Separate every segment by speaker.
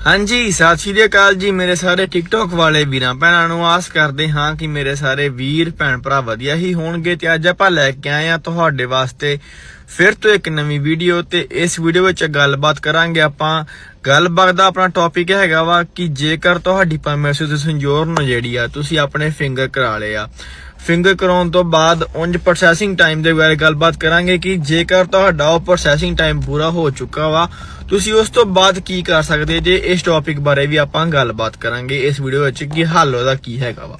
Speaker 1: ਹਾਂਜੀ, ਸਤਿ ਸ਼੍ਰੀ ਅਕਾਲ ਜੀ ਮੇਰੇ ਸਾਰੇ ਟਿਕਟੌਕ ਵਾਲੇ ਵੀਰਾਂ, ਭੈਣਾਂ ਨੂੰ ਆਸ ਕਰਦੇ ਹਾਂ ਕਿ ਮੇਰੇ ਸਾਰੇ ਵੀਰ, ਭੈਣ ਭਰਾ ਵਧੀਆ ਹੀ ਹੋਣਗੇ ਤੇ ਅੱਜ ਆਪਾਂ ਲੈ ਕੇ ਆਏ ਆ ਤੁਹਾਡੇ ਵਾਸਤੇ ਫਿਰ ਤੋਂ ਇੱਕ ਨਵੀਂ ਵੀਡੀਓ ਤੇ ਇਸ ਵੀਡੀਓ ਵਿੱਚ ਗੱਲਬਾਤ ਕਰਾਂਗੇ ਆਪਾਂ ਗੱਲਬਾਤ ਦਾ ਆਪਣਾ ਟੌਪਿਕ ਹੈਗਾ ਵਾ ਕਿ ਜੇਕਰ ਤੁਹਾਡੀ ਪਰਮਿਸ਼ਨ ਤੇ ਸੰਜੋਰ ਜਿਹੜੀ ਆ, ਤੁਸੀਂ ਆਪਣੇ ਫਿੰਗਰ ਕਰਾ ਲਏ ਫਿੰਗਰ ਕਰਾਉਣ ਤੋਂ ਬਾਅਦ ਉਂਝ ਪ੍ਰੋਸੈਸਿੰਗ ਟਾਈਮ ਦੇ ਬਾਰੇ ਗੱਲਬਾਤ ਕਰਾਂਗੇ ਕਿ ਜੇਕਰ ਤੁਹਾਡਾ ਉਹ ਪ੍ਰੋਸੈਸਿੰਗ ਟਾਈਮ ਪੂਰਾ ਹੋ ਚੁੱਕਾ ਵਾ, ਤੁਸੀਂ ਉਸ ਤੋਂ ਬਾਅਦ ਕੀ ਕਰ ਸਕਦੇ ਜੇ ਇਸ ਟੌਪਿਕ ਬਾਰੇ ਵੀ ਆਪਾਂ ਗੱਲਬਾਤ ਕਰਾਂਗੇ। ਇਸ ਵੀਡੀਓ ਵਿੱਚ ਕਿ ਹੱਲ ਉਹਦਾ ਕੀ ਹੈਗਾ ਵਾ।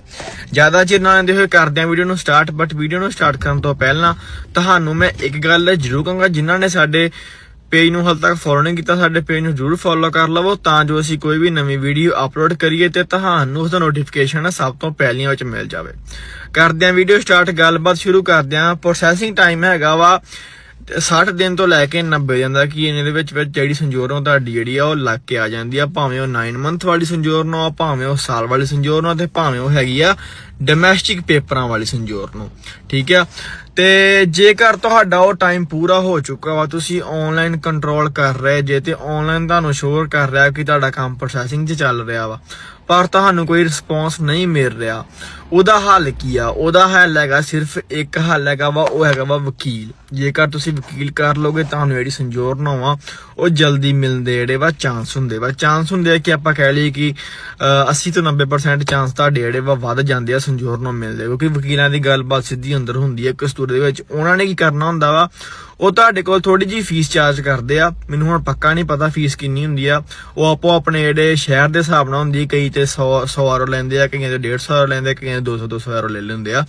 Speaker 1: ਜ਼ਿਆਦਾ ਚਿਰ ਨਾ ਲੈਂਦੇ ਹੋਏ ਕਰਦੇ ਹਾਂ ਵੀਡੀਓ ਨੂੰ ਸਟਾਰਟ ਬਟ ਵੀਡੀਓ ਨੂੰ ਸਟਾਰਟ ਕਰਨ ਤੋਂ ਪਹਿਲਾਂ ਤੁਹਾਨੂੰ ਮੈਂ ਇੱਕ ਗੱਲ ਜ਼ਰੂਰ ਕਹਾਂਗਾ, ਜਿਨ੍ਹਾਂ ਨੇ ਸਾਡੇ ਪੇਜ ਨੂੰ ਹਾਲ ਤੱਕ ਫੋਲੋ ਨਹੀਂ ਕੀਤਾ, ਸਾਡੇ ਪੇਜ ਨੂੰ ਜਰੂਰ ਫੋਲੋ ਕਰ ਲਵੋ, ਤਾਂ ਜੋ ਅਸੀਂ ਕੋਈ ਵੀ ਨਵੀਂ ਵੀਡੀਓ ਅਪਲੋਡ ਕਰੀਏ ਤੇ ਤੁਹਾਨੂੰ ਉਸ ਦਾ ਨੋਟੀਫਿਕੇਸ਼ਨ ਸਭ ਤੋਂ ਪਹਿਲੀਆਂ ਵਿੱਚ ਮਿਲ ਜਾਵੇ। ਕਰਦੇ ਹਾਂ ਵੀਡੀਓ ਸਟਾਰਟ ਗੱਲਬਾਤ ਸ਼ੁਰੂ ਕਰਦੇ ਹਾਂ। ਪ੍ਰੋਸੈਸਿੰਗ ਟਾਈਮ ਹੈਗਾ ਵਾ 60 ਦਿਨ ਤੋਂ ਲੈ ਕੇ 90 ਜਾਂਦਾ ਦਾ ਕੀ ਇਹਦੇ ਵਿੱਚ ਵਿੱਚ ਜਿਹੜੀ ਸੰਜੋਰੋਂ ਤੁਹਾਡੀ ਜਿਹੜੀ ਆ, ਉਹ ਲੱਗ ਕੇ ਆ ਜਾਂਦੀ ਆ। ਭਾਵੇਂ ਉਹ 9 ਮੰਥ ਵਾਲੀ ਸੰਜੋਰ ਨੂੰ ਆ, ਭਾਵੇਂ ਉਹ ਸਾਲ ਵਾਲੀ ਸੰਜੋਰ ਨੂੰ ਤੇ ਭਾਵੇਂ ਉਹ ਹੈਗੀ ਆ ਡੋਮੈਸਟਿਕ ਪੇਪਰਾਂ ਵਾਲੀ ਸੰਜੋਰ ਨੂੰ। ਠੀਕ ਆ? ਤੇ ਜੇਕਰ ਤੁਹਾਡਾ ਉਹ ਟਾਈਮ ਪੂਰਾ ਹੋ ਚੁੱਕਾ ਵਾ ਤੁਸੀਂ ਆਨਲਾਈਨ ਕੰਟਰੋਲ ਕਰ ਰਹੇ ਜੇ ਤੇ ਆਨਲਾਈਨ ਤੁਹਾਨੂੰ ਸ਼ੋਰ ਕਰ ਰਿਹਾ ਕਿ ਤੁਹਾਡਾ ਕੰਮ ਪ੍ਰੋਸੈਸਿੰਗ 'ਚ ਚੱਲ ਰਿਹਾ ਵਾ ਪਰ ਤੁਹਾਨੂੰ ਕੋਈ ਰਿਸਪੌਂਸ ਨਹੀਂ ਮਿਲ ਰਿਹਾ। ਉਹਦਾ ਹੱਲ ਕੀ ਆ? ਉਹਦਾ ਹੱਲ ਹੈਗਾ ਸਿਰਫ ਇੱਕ ਹੱਲ ਹੈਗਾ ਵਾ ਉਹ ਹੈਗਾ ਵਾ ਵਕੀਲ। ਜੇਕਰ ਤੁਸੀਂ ਵਕੀਲ ਕਰ ਲੋਗੇ ਤੁਹਾਨੂੰ ਜਿਹੜੀ ਸੰਜੋਰ ਨਾ ਵਾ ਉਹ ਜਲਦੀ ਮਿਲਦੇ ਜਿਹੜੇ ਵਾ ਚਾਂਸ ਹੁੰਦੇ ਵਾ। ਚਾਂਸ ਹੁੰਦੇ ਆ ਕਿ ਆਪਾਂ ਕਹਿ ਲਈਏ ਕਿ ਅਹ, 80 ਤੋਂ 90% ਚਾਂਸ ਤੁਹਾਡੇ ਜਿਹੜੇ ਵਾ ਵੱਧ ਜਾਂਦੇ ਆ ਸੰਜੋਰ ਨੂੰ ਮਿਲਦੇ। ਕਿਉਂਕਿ ਵਕੀਲਾਂ ਦੀ ਗੱਲਬਾਤ ਸਿੱਧੀ ਅੰਦਰ ਹੁੰਦੀ ਹੈ ਕਸਤੂਰੇ ਦੇ ਵਿੱਚ। ਉਹਨਾਂ ਨੇ ਕੀ ਕਰਨਾ ਹੁੰਦਾ ਵਾ? ਉਹ ਤੁਹਾਡੇ ਕੋਲ ਥੋੜੀ ਜੀ ਫੀਸ ਚਾਰਜ ਕਰਦੇ ਆ। ਮੈਨੂੰ ਹੁਣ ਪੱਕਾ ਨਹੀਂ ਪਤਾ ਫੀਸ ਕਿੰਨੀ ਹੁੰਦੀ ਆ। ਉਹ ਆਪੋ ਆਪਣੇ ਜਿਹੜੇ ਸ਼ਹਿਰ ਦੇ ਹਿਸਾਬ ਨਾਲ ਹੁੰਦੀ ਕਈ ਤੇ 100 100 ਯੂਰੋ ਲੈਂਦੇ ਆ, ਕਈਆਂ ਤੇ 150 ਯੂਰੋ ਲੈਂਦੇ ਕਈਆਂ ਤੇ 200 200 ਯੂਰੋ ਲੈ ਲੈਂਦੇ ਆ।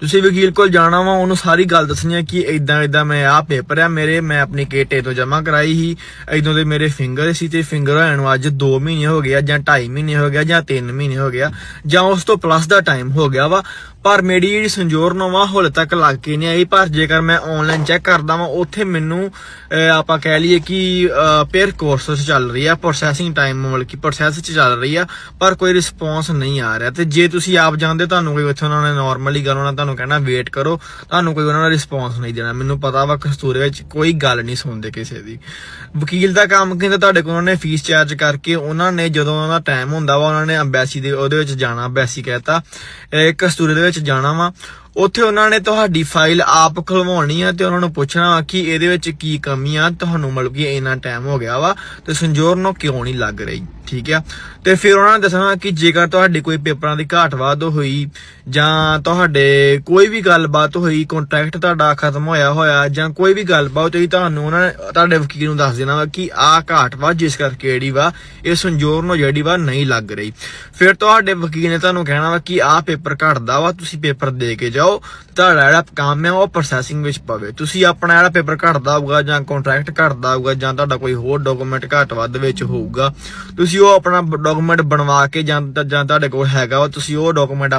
Speaker 1: ਤੁਸੀਂ ਵਕੀਲ ਕੋਲ ਜਾਣਾ ਵਾ, ਉਹਨੂੰ ਸਾਰੀ ਗੱਲ ਦੱਸਣੀ ਆ ਕਿ ਇਦਾਂ ਇਦਾਂ ਮੈਂ ਆਹ ਪੇਪਰ ਆ, ਮੇਰੇ, ਮੈਂ ਆਪਣੀ ਕੇਟੇ ਤੋਂ ਜਮ੍ਹਾਂ ਕਰਾਈ ਸੀ। ਇਦੋਂ ਦੇ ਮੇਰੇ ਫਿੰਗਰ ਸੀ ਤੇ ਫਿੰਗਰ ਹੋਣ ਨੂੰ ਅੱਜ 2 ਮਹੀਨੇ ਹੋ ਗਏ ਜਾਂ 2.5 ਮਹੀਨੇ ਹੋ ਗਿਆ ਜਾਂ 3 ਮਹੀਨੇ ਹੋ ਗਿਆ ਜਾਂ ਉਸ ਤੋਂ ਪਲੱਸ ਦਾ ਟਾਈਮ ਹੋ ਗਿਆ ਵਾ। ਪਰ ਮੇਰੀ ਜਿਹੜੀ ਸੰਜੋਰ ਨੋਵਾ ਹਾਲੇ ਤੱਕ ਲੱਗ ਕੇ ਨਹੀਂ ਆਈ, ਪਰ ਜੇਕਰ ਮੈਂ ਆਨਲਾਈਨ ਚੈੱਕ ਕਰਦਾ ਵਾਂ, ਉੱਥੇ ਮੈਨੂੰ ਆਪਾਂ ਕਹਿ ਲਈਏ ਕਿ ਪੇਅਰ ਕੋਰਸ ਚੱਲ ਰਹੀ ਆ ਪ੍ਰੋਸੈਸਿੰਗ ਟਾਈਮ ਮਤਲਬ ਕਿ ਪ੍ਰੋਸੈਸ ਚ ਚੱਲ ਰਹੀ ਆ, ਪਰ ਕੋਈ ਰਿਸਪੌਂਸ ਨਹੀਂ ਆ ਰਿਹਾ। ਤੇ ਜੇ ਤੁਸੀਂ ਆਪ ਜਾਂਦੇ ਤੁਹਾਨੂੰ ਕੋਈ ਉੱਥੇ ਉਹਨਾਂ ਨੇ ਨਾਰਮਲੀ ਗੱਲ, ਉਹਨਾਂ ਤੁਹਾਨੂੰ ਕਹਿਣਾ ਵੇਟ ਕਰੋ, ਤੁਹਾਨੂੰ ਕੋਈ ਉਹਨਾਂ ਦਾ ਰਿਸਪੌਂਸ ਨਹੀਂ ਦੇਣਾ। ਮੈਨੂੰ ਪਤਾ ਵਾ ਕਸਤੂਰੇ ਵਿੱਚ ਕੋਈ ਗੱਲ ਨਹੀਂ ਸੁਣਦੇ ਕਿਸੇ ਦੀ। ਵਕੀਲ ਦਾ ਕੰਮ ਕਹਿੰਦਾ ਤੁਹਾਡੇ ਕੋਲ ਉਹਨਾਂ ਨੇ ਫੀਸ ਚਾਰਜ ਕਰਕੇ, ਉਹਨਾਂ ਨੇ ਜਦੋਂ ਉਹਨਾਂ ਦਾ ਟਾਈਮ ਹੁੰਦਾ ਵਾ, ਉਹਨਾਂ ਨੇ ਅੰਬੈਸੀ ਦੇ, ਉਹਦੇ ਵਿੱਚ ਜਾਣਾ ਅੰਬੈਸੀ ਕਹਿਤਾ ਕਸਤੂਰੇ ਦੇ ਵਿੱਚ ਜਾਣਾ ਵਾ। ਉੱਥੇ ਉਹਨਾਂ ਨੇ ਤੁਹਾਡੀ ਫਾਈਲ ਆਪ ਖਲਵਾਉਣੀ ਆ ਤੇ ਉਹਨਾਂ ਨੂੰ ਪੁੱਛਣਾ ਵਾ ਕਿ ਇਹਦੇ ਵਿੱਚ ਕੀ ਕਮੀ ਆ, ਤੁਹਾਨੂੰ ਮਤਲਬ ਕਿ ਇੰਨਾ ਟਾਈਮ ਹੋ ਗਿਆ ਵਾ ਤੇ ਸੰਜੋਰ ਨੂੰ ਕਿਉਂ ਨਹੀਂ ਲੱਗ ਰਹੀ, ਠੀਕ ਆ? ਤੇ ਫਿਰ ਉਹਨਾਂ ਨੇ ਦੱਸਣਾ ਕਿ ਜੇਕਰ ਤੁਹਾਡੀ ਕੋਈ ਪੇਪਰਾਂ ਦੀ ਘਾਟ ਵਾਧ ਹੋਈ ਜਾਂ ਤੁਹਾਡੇ ਕੋਈ ਵੀ ਗੱਲਬਾਤ ਹੋਈ ਕੰਟਰੈਕਟ ਤੁਹਾਡਾ ਖਤਮ ਹੋਇਆ ਹੋਇਆ ਜਾਂ ਕੋਈ ਵੀ ਗੱਲਬਾਤ ਹੋਈ, ਤੁਹਾਨੂੰ ਉਹਨਾਂ ਨੇ, ਤੁਹਾਡੇ ਵਕੀਲ ਨੂੰ ਦੱਸ ਦੇਣਾ ਵਾ ਕਿ ਆਹ ਘਾਟ ਵਾ ਜਿਸ ਕਰਕੇ ਜਿਹੜੀ ਵਾ ਇਹ ਸੰਜੋਰ ਨੂੰ ਜਿਹੜੀ ਵਾ ਨਹੀਂ ਲੱਗ ਰਹੀ। ਫਿਰ ਤੁਹਾਡੇ ਵਕੀਲ ਨੇ ਤੁਹਾਨੂੰ ਕਹਿਣਾ ਵਾ ਕਿ ਆਹ ਪੇਪਰ ਘਟਦਾ ਵਾ, ਤੁਸੀਂ ਪੇਪਰ ਦੇ ਕੇ ਜਾਓ ਤੁਹਾਡਾ ਜਿਹੜਾ ਕੰਮ ਹੈ ਉਹ ਪ੍ਰੋਸੈਸਿੰਗ ਵਿੱਚ ਪਵੇ। ਤੁਸੀਂ ਆਪਣਾ ਜਿਹੜਾ ਪੇਪਰ ਘਟਦਾ ਹੋਊਗਾ ਜਾਂ ਕੰਟਰੈਕਟ ਘਟਦਾ ਹੋਊਗਾ ਜਾਂ ਤੁਹਾਡਾ ਕੋਈ ਹੋਰ ਡਾਕੂਮੈਂਟ ਘੱਟ ਵੱਧ ਵਿੱਚ ਹੋਊਗਾ, ਤੁਸੀਂ ਉਹ ਆਪਣਾ ਡਾਕੂਮੈਂਟ ਬਣਵਾ ਕੇ ਜਾਂ ਜਾਂ ਤੁਹਾਡੇ ਕੋਲ ਹੈਗਾ ਵਾ, ਤੁਸੀਂ ਉਹ ਡਾਕੂਮੈਂਟ